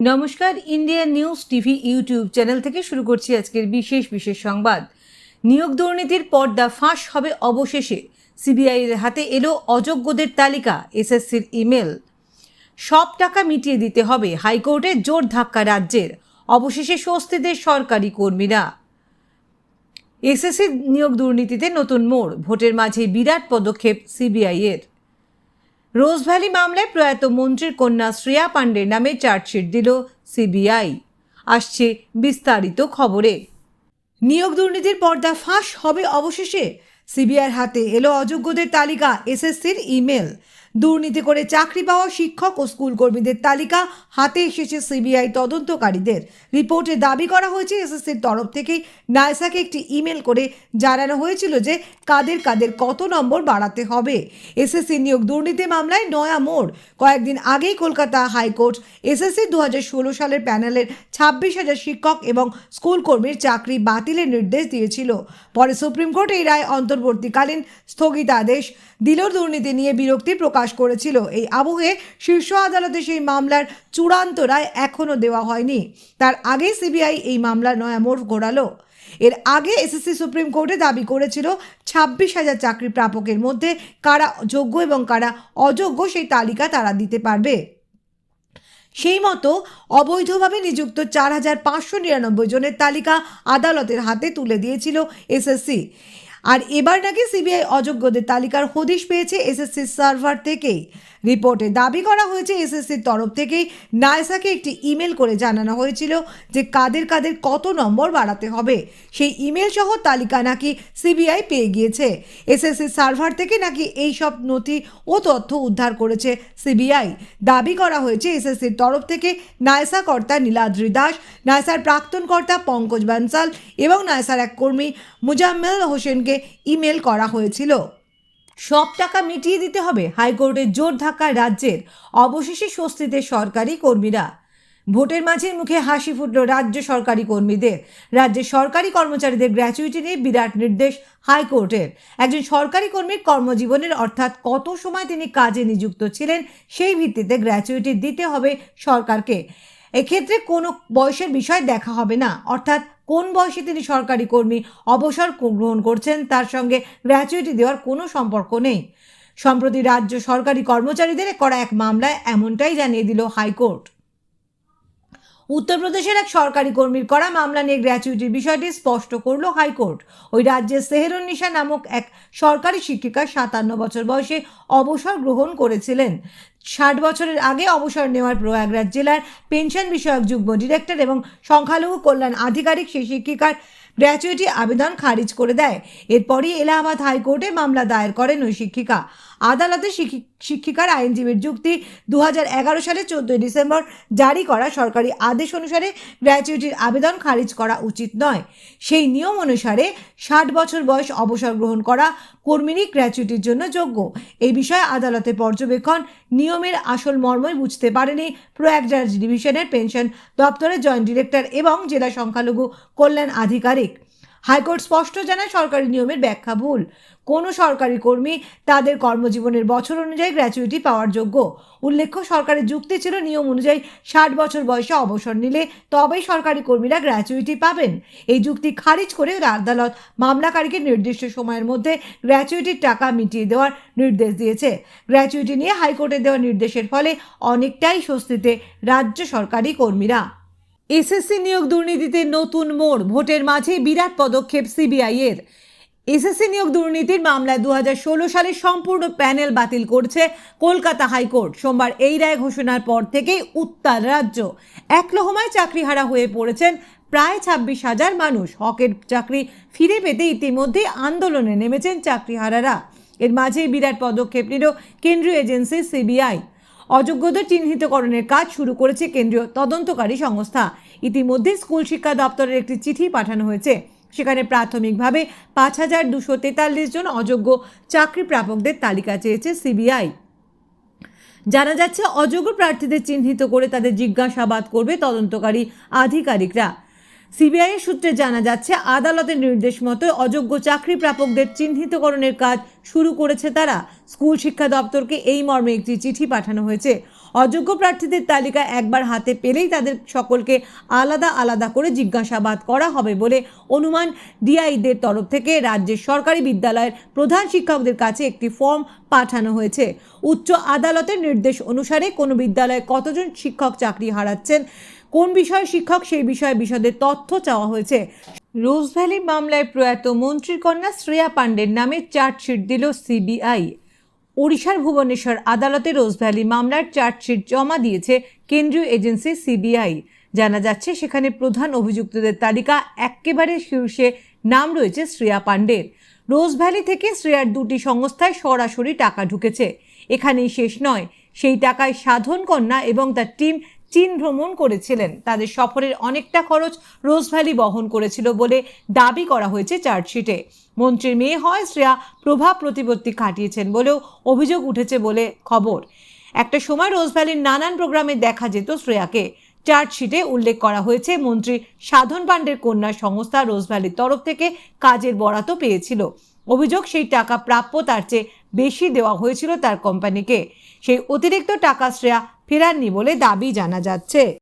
নমস্কার, India news TV YouTube channel থেকে শুরু করছি আজকের বিশেষ বিশেষ সংবাদ। নিয়োগ দুর্নীতির পর্দা ফাঁস হবে অবশেষে। সিবিআই এর হাতে এলো অযোগ্যদের তালিকা, এসএসসির ইমেল। সব টাকা মিটিয়ে দিতে হবে, হাইকোর্টে জোর ধাক্কা রাজ্যের। অবশেষে স্বস্তিদের সরকারি কর্মীরা। এসএসসি নিয়োগ দুর্নীতিতে নতুন মোড়, ভোটের মাঝে বিরাট পদক্ষেপ সিবিআই এর রোজভ্যালি মামলায় প্রয়াত মন্ত্রীর কন্যা শ্রেয়া পাণ্ডের নামে চার্জশিট দিল সিবিআই। আসছে বিস্তারিত খবরে। নিয়োগ দুর্নীতির পর্দা ফাঁস হবে অবশেষে। সিবিআইয়ের হাতে এলো অযোগ্যদের তালিকা, এসএসসির ইমেল। দুর্নীতি করে চাকরি পাওয়া শিক্ষক ও স্কুল কর্মীদের তালিকা হাতে এসেছে সিবিআই তদন্তকারীদের। রিপোর্টে দাবি করা হয়েছে, এসএসসির তরফ থেকেই নাইসাকে একটি ইমেল করে জানানো হয়েছিল যে কাদের কাদের কত নম্বর বাড়াতে হবে। এসএসসি নিয়োগ দুর্নীতি মামলায় নয়া মোড়। কয়েকদিন আগেই কলকাতা হাইকোর্ট এসএসসি দু ষোলো সালের প্যানেলের ছাব্বিশ হাজার শিক্ষক এবং স্কুল কর্মীর চাকরি বাতিলের নির্দেশ দিয়েছিল। পরে সুপ্রিম কোর্ট এই রায় অন্তর্বর্তীকালীন স্থগিতাদেশ দিল দুর্নীতি নিয়ে বিরক্তি প্রকাশ করেছিল। এই আবহে শীর্ষ আদালতে সেই মামলার চূড়ান্ত রায় এখনও দেওয়া হয়নি। তার আগেই সিবিআই এই মামলার নয়া মোড় ঘোরালো। এর আগে এসএসসি সুপ্রিম কোর্টে দাবি করেছিল ছাব্বিশ হাজার চাকরি প্রাপকের মধ্যে কারা যোগ্য এবং কারা অযোগ্য সেই তালিকা তারা দিতে পারবে। সেই মতো অবৈধভাবে নিযুক্ত চার হাজার পাঁচশো নিরানব্বই জনের তালিকা আদালতের হাতে তুলে দিয়েছিল এসএসসি। আর এবার নাকি সিবিআই অযোগ্যদের তালিকার হদিশ পেয়েছে এসএসসি সার্ভার থেকেই। রিপোর্টে দাবি করা হয়েছে এসএসসির তরফ থেকেই নাইসাকে একটি ইমেল করে জানানো হয়েছিল যে কাদের কাদের কত নম্বর বাড়াতে হবে। সেই ইমেল সহ তালিকা নাকি সিবিআই পেয়ে গিয়েছে। এসএসসির সার্ভার থেকে নাকি এই সব নথি ও তথ্য উদ্ধার করেছে সিবিআই। দাবি করা হয়েছে এসএসসির তরফ থেকে নাইসা কর্তা নীলাদ্রি দাস, নাইসার প্রাক্তন কর্তা পঙ্কজ বানসাল এবং নাইসার এক কর্মী মুজাম্মেল হোসেনকে ইমেল করা হয়েছিল। সব টাকা মিটিয়ে দিতে হবে হাইকোর্টের জোর ধাক্কা রাজ্যের অবশেষে স্বস্তিতে সরকারি কর্মীরা। ভোটের মাঝে মুখে হাসি ফুটল রাজ্য সরকারি কর্মীদের। রাজ্যের সরকারি কর্মচারীদের গ্র্যাচুইটি নিয়ে বিরাট নির্দেশ হাইকোর্টের। একজন সরকারি কর্মীর কর্মজীবনের অর্থাৎ কত সময় তিনি কাজে নিযুক্ত ছিলেন সেই ভিত্তিতে গ্র্যাচুইটি দিতে হবে সরকারকে। এক্ষেত্রে কোনো বয়সের বিষয় দেখা হবে না। অর্থাৎ কোন বয়সে তিনি সরকারি কর্মী, অবসর গ্রহণ করছেন, তার সঙ্গে গ্র্যাচুইটি দেওয়ার কোনো সম্পর্ক নেই। সম্প্রতি রাজ্য সরকারি কর্মচারীদের করা এক মামলায় এমনটাই জানিয়ে দিল হাইকোর্ট। উত্তরপ্রদেশের এক সরকারি কর্মীর করা মামলা নিয়ে গ্র্যাচুইটির বিষয়টি স্পষ্ট করল হাইকোর্ট। ওই রাজ্যের সেহেরুন্নিশা নামক এক সরকারি শিক্ষিকা সাতান্ন বছর বয়সে অবসর গ্রহণ করেছিলেন। ষাট বছরের আগে অবসর নেওয়ার প্রয়াগরাজ জেলার পেনশন বিষয়ক যুগ্ম ডিরেক্টর এবং সংখ্যালঘু কল্যাণ আধিকারিক সেই শিক্ষিকার গ্র্যাচুইটি আবেদন খারিজ করে দেয়। এরপরই এলাহাবাদ হাইকোর্টে মামলা দায়ের করেন ওই শিক্ষিকা। আদালতে শিক্ষি- শিক্ষিকার আইনজীবীর যুক্তি দু হাজার এগারো সালে চোদ্দই ডিসেম্বর জারি করা সরকারি আদেশ অনুসারে গ্র্যাচুইটির আবেদন খারিজ করা উচিত নয়। সেই নিয়ম অনুসারে ষাট বছর বয়স অবসর গ্রহণ করা কর্মীরই গ্র্যাচুইটির জন্য যোগ্য। এই বিষয়ে আদালতে পর্যবেক্ষণ নিয়মের আসল মর্মই বুঝতে পারেনি প্রয়াগরাজ ডিভিশনের পেনশন দপ্তরের জয়েন্ট ডিরেক্টর এবং জেলা সংখ্যালঘু কল্যাণ আধিকারিক। হাইকোর্ট স্পষ্ট জানায় সরকারি নিয়মের ব্যাখ্যা ভুল। কোনো সরকারি কর্মী তাদের কর্মজীবনের বছর অনুযায়ী গ্র্যাচুইটি পাওয়ার যোগ্য। উল্লেখ্য, সরকারের যুক্তি ছিল নিয়ম অনুযায়ী ষাট বছর বয়সে অবসর নিলে তবেই সরকারি কর্মীরা গ্র্যাচুইটি পাবেন। এই যুক্তি খারিজ করে আদালত মামলাকারীকে নির্দিষ্ট সময়ের মধ্যে গ্র্যাচুইটির টাকা মিটিয়ে দেওয়ার নির্দেশ দিয়েছে। গ্র্যাচুইটি নিয়ে হাইকোর্টে দেওয়া নির্দেশের ফলে অনেকটাই স্বস্তিতে রাজ্য সরকারি কর্মীরা। এসএসসি নিয়োগ দুর্নীতিতে নতুন মোড়, ভোটের মাঝে বিরাট পদক্ষেপ সিবিআই এর এসএসসি নিয়োগ দুর্নীতির মামলায় দু হাজার ষোলো সালে সম্পূর্ণ প্যানেল বাতিল করছে কলকাতা হাইকোর্ট। সোমবার এই রায় ঘোষণার পর থেকেই উত্তাল রাজ্য। এক লহমায় চাকরিহারা হয়ে পড়েছেন প্রায় ছাব্বিশ হাজার মানুষ। হকের চাকরি ফিরে পেতে ইতিমধ্যে আন্দোলনে নেমেছেন চাকরিহারারা। এর মাঝেই বিরাট পদক্ষেপ নিল কেন্দ্রীয় এজেন্সি সিবিআই। অযোগ্যদের চিহ্নিতকরণের কাজ শুরু করেছে কেন্দ্রীয় তদন্তকারী সংস্থা। ইতিমধ্যে স্কুল শিক্ষা দপ্তরের একটি চিঠি পাঠানো হয়েছে। সেখানে প্রাথমিকভাবে পাঁচ হাজার দুশো তেতাল্লিশ জন অযোগ্য চাকরি প্রাপকদের তালিকা চেয়েছে সিবিআই। জানা যাচ্ছে, অযোগ্য প্রার্থীদের চিহ্নিত করে তাদের জিজ্ঞাসাবাদ করবে তদন্তকারী আধিকারিকরা। সিবিআই সূত্রে জানা যাচ্ছে, আদালতের নির্দেশ মতো অযোগ্য চাকরি প্রাপকদের চিহ্নিতকরণের কাজ শুরু করেছে তারা। স্কুল শিক্ষা দপ্তরকে এই মর্মে একটি চিঠি পাঠানো হয়েছে। অযোগ্য প্রার্থীদের তালিকা একবার হাতে পেলেই তাদের সকলকে আলাদা আলাদা করে জিজ্ঞাসাবাদ করা হবে বলে অনুমান ডিআইদের তরফ থেকে রাজ্যের সরকারি বিদ্যালয়ের প্রধান শিক্ষকদের কাছে একটি ফর্ম পাঠানো হয়েছে। উচ্চ আদালতের নির্দেশ অনুসারে কোনো বিদ্যালয়ে কতজন শিক্ষক চাকরি হারাচ্ছেন, কোন বিষয়ে শিক্ষক সেই বিষয়ে বিশদের তথ্য চাওয়া হয়েছে। রোজভ্যালি মামলায় প্রয়াত মন্ত্রীর কন্যা শ্রেয়া পাণ্ডের নামে চার্জশিট দিল সিবিআই। ওড়িশার ভুবনেশ্বর আদালতে রোজভ্যালি মামলার চার্জশিট জমা দিয়েছে কেন্দ্রীয় এজেন্সি সিবিআই। জানা যাচ্ছে, সেখানে প্রধান অভিযুক্তদের তালিকা একেবারে শীর্ষে নাম রয়েছে শ্রেয়া পাণ্ডের রোজভ্যালি থেকে শ্রেয়ার দুটি সংস্থায় সরাসরি টাকা ঢুকেছে। এখানেই শেষ নয়, সেই টাকায় সাধন কন্যা এবং তার টিম চীন ভ্রমণ করেছিলেন। তাদের সফরের অনেকটা খরচ রোজভ্যালি বহন করেছিল বলে দাবি করা হয়েছে চার্জশিটে। মন্ত্রীর মেয়ে হয় শ্রেয়া প্রভাব প্রতিপত্তি খাটিয়েছেন বলেও অভিযোগ উঠেছে বলে খবর। একটা সময় রোজভ্যালির নানান প্রোগ্রামে দেখা যেত শ্রেয়াকে। চার্জশিটে উল্লেখ করা হয়েছে, মন্ত্রী সাধন পাণ্ডের কন্যা সংস্থা রোজভ্যালির তরফ থেকে কাজের বরাতও পেয়েছিল। অভিযোগ সেই টাকা প্রাপ্য তার চেয়ে বেশি দেওয়া হয়েছিল তার কোম্পানিকে। সেই অতিরিক্ত টাকা শ্রেয়া ফেরাননি বলে দাবি জানা যাচ্ছে।